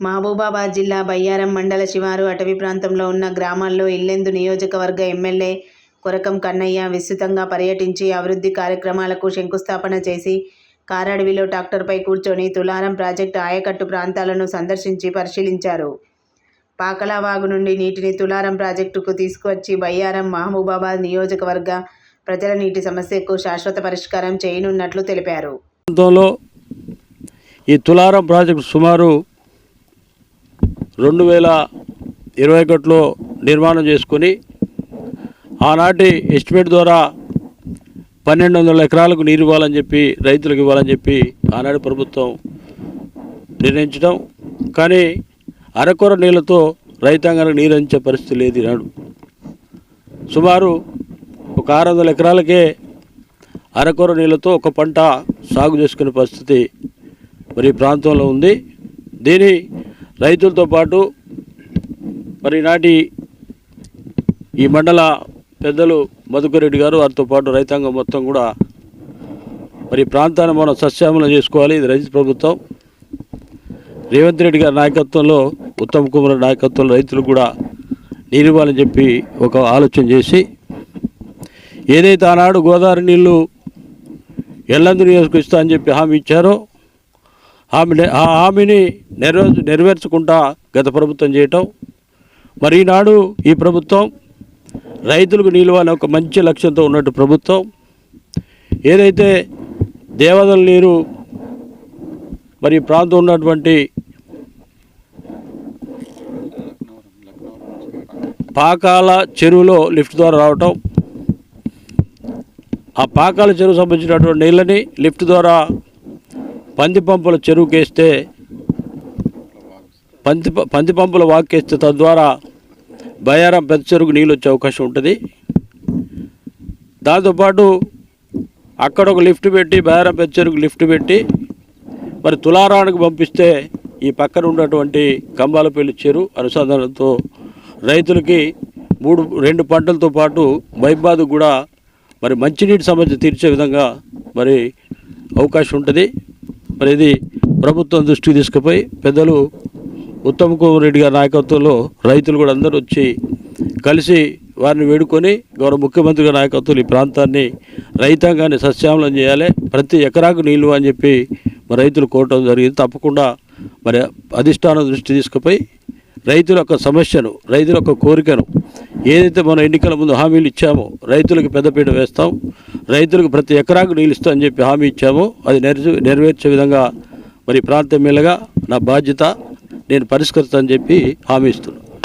మహబూబాబాద్ జిల్లా బయ్యారం మండల శివారు అటవీ ప్రాంతంలో ఉన్న గ్రామాల్లో ఇల్లెందు నియోజకవర్గ ఎమ్మెల్యే కొరకం కన్నయ్య విస్తృతంగా పర్యటించి అభివృద్ధి కార్యక్రమాలకు శంకుస్థాపన చేసి కారడవిలో ట్రాక్టర్పై కూర్చొని తులారం ప్రాజెక్టు ఆయకట్టు ప్రాంతాలను సందర్శించి పరిశీలించారు. పాకలావాగు నుండి నీటిని తులారం ప్రాజెక్టుకు తీసుకువచ్చి బయ్యారం మహబూబాబాద్ నియోజకవర్గ ప్రజల నీటి సమస్యకు శాశ్వత పరిష్కారం చేయనున్నట్లు తెలిపారు. ఈ తులారం ప్రాజెక్టు సుమారు రెండు వేల ఇరవై ఒకటిలో నిర్మాణం చేసుకొని ఆనాటి ఎస్టిమేట్ ద్వారా పన్నెండు వందల ఎకరాలకు నీరు ఇవ్వాలని చెప్పి రైతులకు ఇవ్వాలని చెప్పి ఆనాటి ప్రభుత్వం నిర్ణయించడం. కానీ అరకొర నీళ్ళతో రైతాంగానికి నీరు అందించే పరిస్థితి లేదు ఈనాడు. సుమారు ఒక ఆరు వందల ఎకరాలకే అరకొర నీళ్ళతో ఒక పంట సాగు చేసుకునే పరిస్థితి మరి ప్రాంతంలో ఉంది. దీని రైతులతో పాటు మరి నాటి ఈ మండల పెద్దలు మధుకరెడ్డి గారు వారితో పాటు రైతాంగం మొత్తం కూడా మరి ప్రాంతాన్ని మనం సస్యామలం చేసుకోవాలి. ఇది రైతు ప్రభుత్వం. రేవంత్ రెడ్డి గారి నాయకత్వంలో ఉత్తమ్ కుమార్ నాయకత్వంలో రైతులు కూడా నీరివ్వాలని చెప్పి ఒక ఆలోచన చేసి ఏదైతే ఆనాడు గోదావరి నీళ్ళు ఎల్లందు ఇస్తా అని చెప్పి హామీ ఇచ్చారో హామీ ఆ హామీని నెరవే నెరవేర్చకుండా గత ప్రభుత్వం చేయటం. మరి ఈనాడు ఈ ప్రభుత్వం రైతులకు నిలువని ఒక మంచి లక్ష్యంతో ఉన్నట్టు ప్రభుత్వం. ఏదైతే దేవదల నీరు మరి ప్రాంతం ఉన్నటువంటి పాకాల చెరువులో లిఫ్ట్ ద్వారా రావటం ఆ పాకాల చెరువు సంబంధించినటువంటి నీళ్ళని లిఫ్ట్ ద్వారా పంది పంపుల చెరువుకేస్తే పంది పంది పంపుల వాక్కేస్తే తద్వారా బయారం పెద్ద చెరువుకు నీళ్ళు వచ్చే అవకాశం ఉంటుంది. దాంతోపాటు అక్కడ ఒక లిఫ్ట్ పెట్టి బయారం పెద్ద చెరువుకు లిఫ్ట్ పెట్టి మరి తులారానికి పంపిస్తే ఈ పక్కన ఉన్నటువంటి కంబాలపల్లి చెరువు అనుసంధానంతో రైతులకి మూడు రెండు పంటలతో పాటు మైబాదు కూడా మరి మంచినీటి సమస్య తీర్చే విధంగా మరి అవకాశం ఉంటుంది. మరి ఇది ప్రభుత్వం దృష్టికి తీసుకుపోయి పెద్దలు ఉత్తమ్ కుమార్ రెడ్డి గారి నాయకత్వంలో రైతులు కూడా అందరూ వచ్చి కలిసి వారిని వేడుకొని గౌరవ ముఖ్యమంత్రి గారి నాయకత్వం ఈ ప్రాంతాన్ని రైతాంగాన్ని సస్యామలం చేయాలి. ప్రతి ఎకరాకు నీళ్ళు అని చెప్పి మరి రైతులు కోరటం జరిగింది. తప్పకుండా మరి అధిష్టానం దృష్టి తీసుకుపోయి రైతుల యొక్క సమస్యను రైతుల యొక్క కోరికను ఏదైతే మనం ఎన్నికల ముందు హామీలు ఇచ్చామో రైతులకు పెద్దపీట వేస్తాం రైతులకు ప్రతి ఎకరాకు నీళ్ళు ఇస్తామని చెప్పి హామీ ఇచ్చామో అది నెరవేర్చే విధంగా మరి ప్రాంతం మీదుగా నా బాధ్యత నేను పరిష్కరిస్తానని చెప్పి హామీ ఇస్తున్నాను.